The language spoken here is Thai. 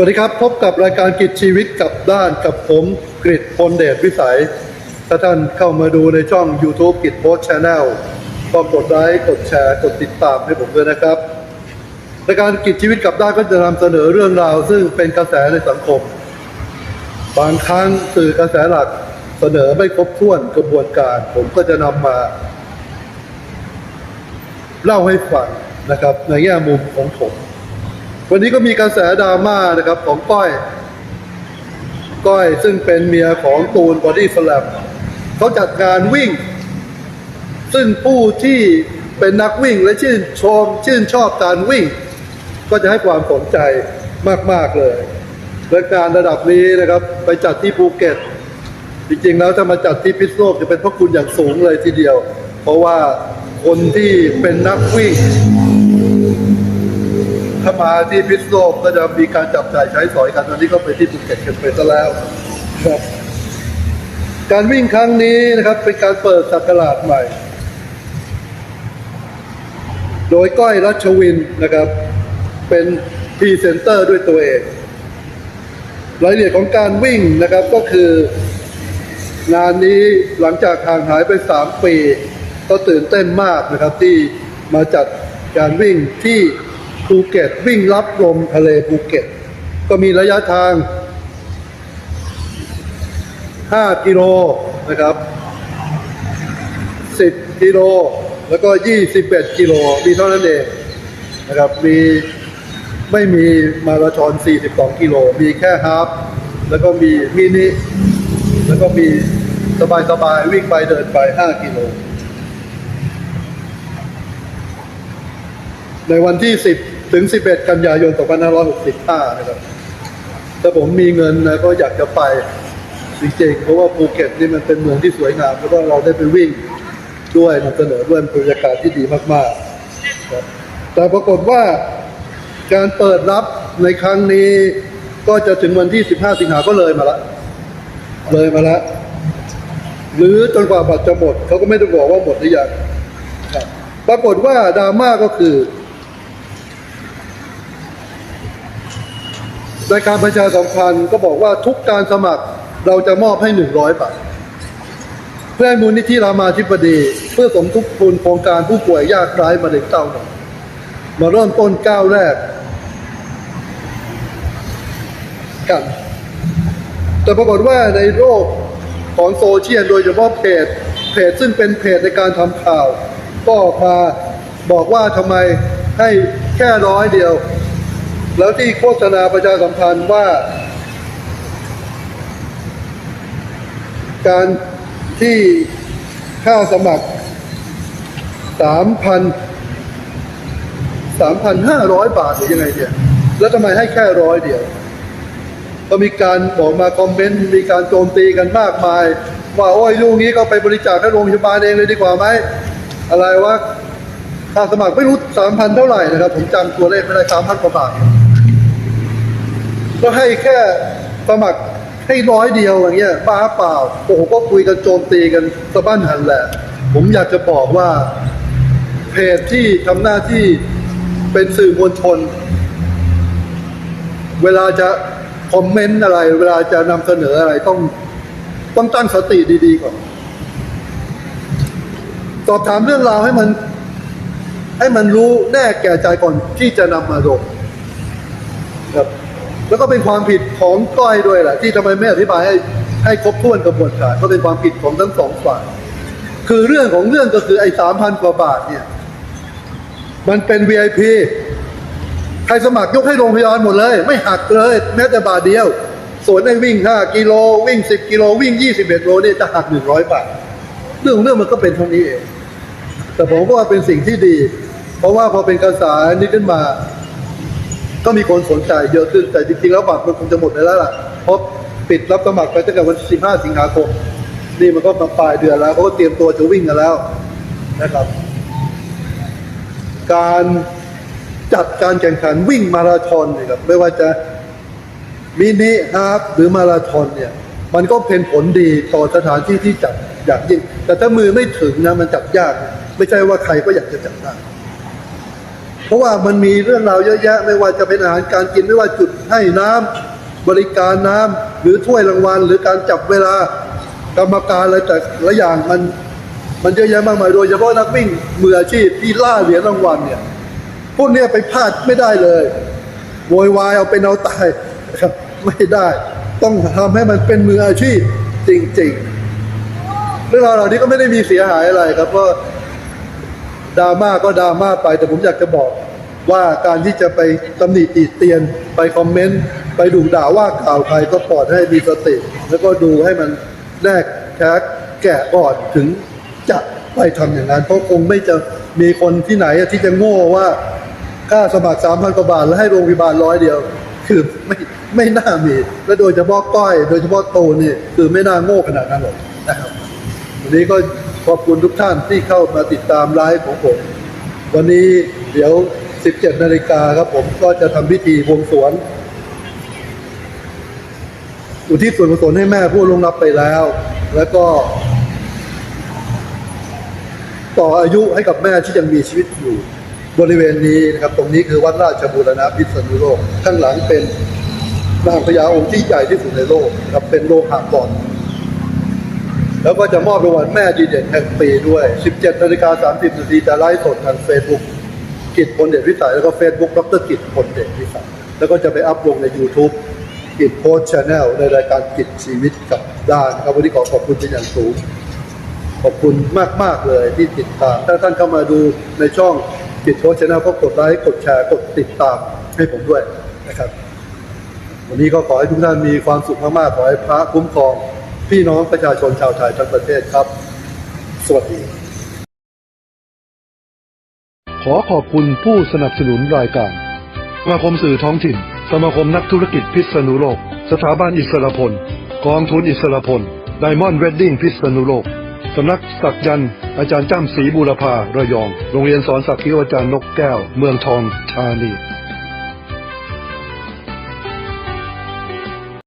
สวัสดีครับ พบกับรายการกิจชีวิตกับด้านกับผมกริตพลเดชวิสัย ถ้าท่านเข้ามาดูในช่อง YouTube กิจโพสช n แนลก็กดไลค์กดแชร์กดติดตามให้ผมด้วยนะครับรายการกิจชีวิตกับด้านก็จะนำเสนอเรื่องราว ซึ่งเป็นกระแสในสังคม บางครั้งสื่อกระแสหลักเสนอไม่ครบถ้วนกระบวนการ ผมก็จะนำมา เล่าให้ฟังนะครับ ในแง่มุมของผม วันนี้ก็มีกระแสดราม่านะครับของก้อย ก้อยซึ่งเป็นเมียของตูนบอดี้สแลมเขาจัดงานวิ่ง ซึ่งผู้ที่เป็นนักวิ่งและชื่นชมชื่นชอบการวิ่ง ก็จะให้ความสนใจมาก ๆ เลยและการระดับนี้นะครับ ไปจัดที่ภูเก็ต จริง ๆ แล้วถ้ามาจัดที่พิษณุโลกจะเป็นพระคุณอย่างสูงเลยทีเดียว เพราะว่าคนที่เป็นนักวิ่ง ถ้ามาที่พิษณุโลกก็จะมีการจับจ่ายใช้สอยกันตอนนี้ก็ไปที่ภูเก็ตกันไปซะแล้วครับการวิ่งครั้งนี้นะครับ เป็นการเปิดศักราชใหม่ โดยก้อยรัชวินนะครับ เป็นพรีเซนเตอร์ด้วยตัวเอง รายละเอียดของการวิ่งนะครับก็คือ งานนี้หลังจากห่างหายไป 3 ปี ก็ตื่นเต้นมากนะครับที่มาจัดการวิ่งที่ ภูเก็ต วิ่งรับลมทะเลภูเก็ต ก็มีระยะทาง 5 กิโลนะครับ 10 กิโล แล้วก็ 21 กิโล มีเท่านั้นเองนะครับมีไม่มีมาราธอน 42 กิโล มีแค่ฮาฟแล้วก็มีมินิ แล้วก็มีสบายๆ วิ่งไปเดินไป 5 กิโล ในวันที่ 10 ถึง 11 กันยายน 2565 นะครับ ถ้าผมมีเงินนะก็อยากจะไปจริงๆเพราะว่าภูเก็ตนี่มันเป็นเมืองที่สวยงาม แล้วก็เราได้ไปวิ่งด้วยนำเสนอด้วยบรรยากาศที่ดีมากๆ แต่ปรากฏว่าการเปิดรับในครั้งนี้ก็จะถึงวันที่ 15 สิงหาก็เลยมาละ เลยมาล้วหรือจนกว่าบัตรจะหมด เขาก็ไม่ได้บอกว่าหมดหรือยังปรากฏว่าดราม่าก็คือ รายการประชาสัมพันธ์ก็บอกว่าทุกการสมัครเราจะมอบให้หนึ่งร้อยบาทเพื่อให้มูลนิธิรามาธิบดี เพื่อสมทบทุนโครงการผู้ป่วยยากไร้มะเร็งเต้านมมาเริ่มต้นก้าวแรกกัน แต่ปรากฏว่าในโลกของโซเชียลโดยเฉพาะเพจเพจซึ่งเป็นเพจในการทำข่าว ก็ออกมาบอกว่าทำไมให้แค่ร้อยเดียว แล้วที่โฆษณาประชาสัมพันธ์ว่า การที่ค่าสมัครสามพันสามพันห้าร้อยบาทหรือยังไงเนี่ยแล้วทำไมให้แค่ร้อยเดียว ก็มีการบอกมาคอมเมนต์มีการโจมตีกันมากมาย ว่าโอ้ยลูกนี้ก็ไปบริจาคให้โรงพยาบาลเองเลยดีกว่าไหมอะไรวะค่าสมัครไม่รู้สามพันเท่าไหร่นะครับ ผมจำตัวเลขไม่ได้สามพันกว่าบาท ก็ให้แค่สมัครให้ร้อยเดียวอย่างเงี้ยบ้าเปล่าโอ้โหก็คุยกันโจมตีกันสะบั้นหันแหละ ผมอยากจะบอกว่า เพจที่ทำหน้าที่เป็นสื่อมวลชน เวลาจะคอมเมนต์อะไร เวลาจะนำเสนออะไรต้องต้องตั้งสติดีๆก่อนสอบถามเรื่องราวให้มัน ให้มันรู้แน่แก่ใจก่อนที่จะนำมาลงครับ แล้วก็เป็นความผิดของก้อยด้วยแหละที่ทำไมไม่อธิบายให้ให้ครบถ้วนกระบวนการก็เป็นความผิดของทั้งสองฝ่าย คือเรื่องของเรื่องก็คือไอ้สามพันกว่าบาทเนี่ย มันเป็น VIP ใครสมัครยกให้โรงพยาบาลหมดเลย ไม่หักเลย แม้แต่บาทเดียว ส่วนไอ้วิ่ง 5 กิโลวิ่ง 10 กิโลวิ่ง 21โลเนี่ยจะหัก 100 บาท เรื่องเรื่องมันก็เป็นเท่านี้เอง แต่ผมว่าเป็นสิ่งที่ดี เพราะว่าพอเป็นกระแสนี้ขึ้นมา ก็มีคนสนใจเยอะขึ้นแต่จริงๆแล้วบัตรมันคงจะหมดไปแล้วล่ะเพราะปิดรับสมัครไปตั้งแต่วันที่15 สิงหาคม นี่มันก็มาปลายเดือนแล้วเขาก็เตรียมตัวจะวิ่งกันแล้วนะครับ การจัดการแข่งขันวิ่งมาราธอนเนี่ยครับไม่ว่าจะมินิฮาล์ฟหรือมาราธอนเนี่ย มันก็เป็นผลดีต่อสถานที่ที่จัดอย่างยิ่ง แต่ถ้ามือไม่ถึงนะมันจัดยาก ไม่ใช่ว่าใครก็อยากจะจัดได้ เพราะว่ามันมีเรื่องราวเยอะแยะ ไม่ว่าจะเป็นอาหารการกินไม่ว่าจุดให้น้ำบริการน้ำหรือถ้วยรางวัล หรือการจับเวลากรรมการอะไรแต่ละอย่างมันมันเยอะแยะมากมายโดยเฉพาะนักวิ่งมืออาชีพที่ล่าเหรียญรางวัลเนี่ยพวกนี้ไปพลาดไม่ได้เลยโวยวายเอาเป็นเอาตายครับไม่ได้ต้องทำให้มันเป็นมืออาชีพจริงๆเรื่องราวเหล่านี้ก็ไม่ได้มีเสียหายอะไรครับเพราะ ดราม่าก็ดราม่าไปแต่ผมอยากจะบอกว่าการที่จะไปตำหนิติเตียน ไปคอมเมนต์ ไปดุด่าว่ากล่าวใครก็ปลอดให้มีสติ แล้วก็ดูให้มันแนกแท้แกะก่อนถึงจะไปทำอย่างนั้น เพราะคงไม่จะมีคนที่ไหนที่จะโง่ว่าค่าสมัครสามพันกว่าบาทแล้วให้โรงพยาบาลร้อยเดียว คือไม่ไม่น่ามี และโดยเฉพาะก้อย โดยเฉพาะโตนี่คือไม่น่าโง่ขนาดนั้นหรอกนะครับวันนี้ก็ ขอบคุณทุกท่านที่เข้ามาติดตามไลฟ์ของผม วันนี้เดี๋ยว 17 นาฬิกาครับผมก็จะทำพิธีบวงสรวงอุทิศส่วนกุศลให้แม่ผู้ลวงรับไปแล้ว แล้วก็ ต่ออายุให้กับแม่ที่ยังมีชีวิตอยู่ บริเวณนี้นะครับ ตรงนี้คือวัดราชบูรณะพิษณุโลก ข้างหลังเป็นนางพญาองค์ที่ใหญ่ที่สุดในโลกครับเป็นโลหะบอล แล้วก็จะมอบรางวัลแม่ดีเด่นแห่งปีด้วย 17นาฬิกา30นาทีจะไลฟ์สดทางเฟซบุ๊กกิจพลเดชวิสัย แล้วก็เฟซบุ๊กดรกิจพลเดชวิสัย แล้วก็จะไปอัพลงใน YouTube กิจโพสชาแนลในรายการกิจชีวิตกับด้านครับวันนี้ขอขอบคุณเป็นอย่างสูง ขอบคุณมากๆเลยที่ติดตาม ถ้าท่านเข้ามาดูในช่องกิจโพสชาแนลก็กดไลค์กดแชร์กดติดตามให้ผมด้วยนะครับ วันนี้ก็ขอให้ทุกท่านมีความสุขมากๆขอให้พระคุ้มครอง พี่น้องประชาชนชาวไทยทั้งประเทศครับ สวัสดี ขอขอบคุณผู้สนับสนุนรายการสมาคมสื่อท้องถิ่น สมาคมนักธุรกิจพิษณุโลก สถาบันอิสรพล กองทุนอิสรพล ไดมอนด์เวดดิ้งพิษณุโลก สำนักสักยันต์อาจารย์จ้ำศรีบูรพาระยอง โรงเรียนสอนสักคิวอาจารย์นกแก้ว เมืองทองธานี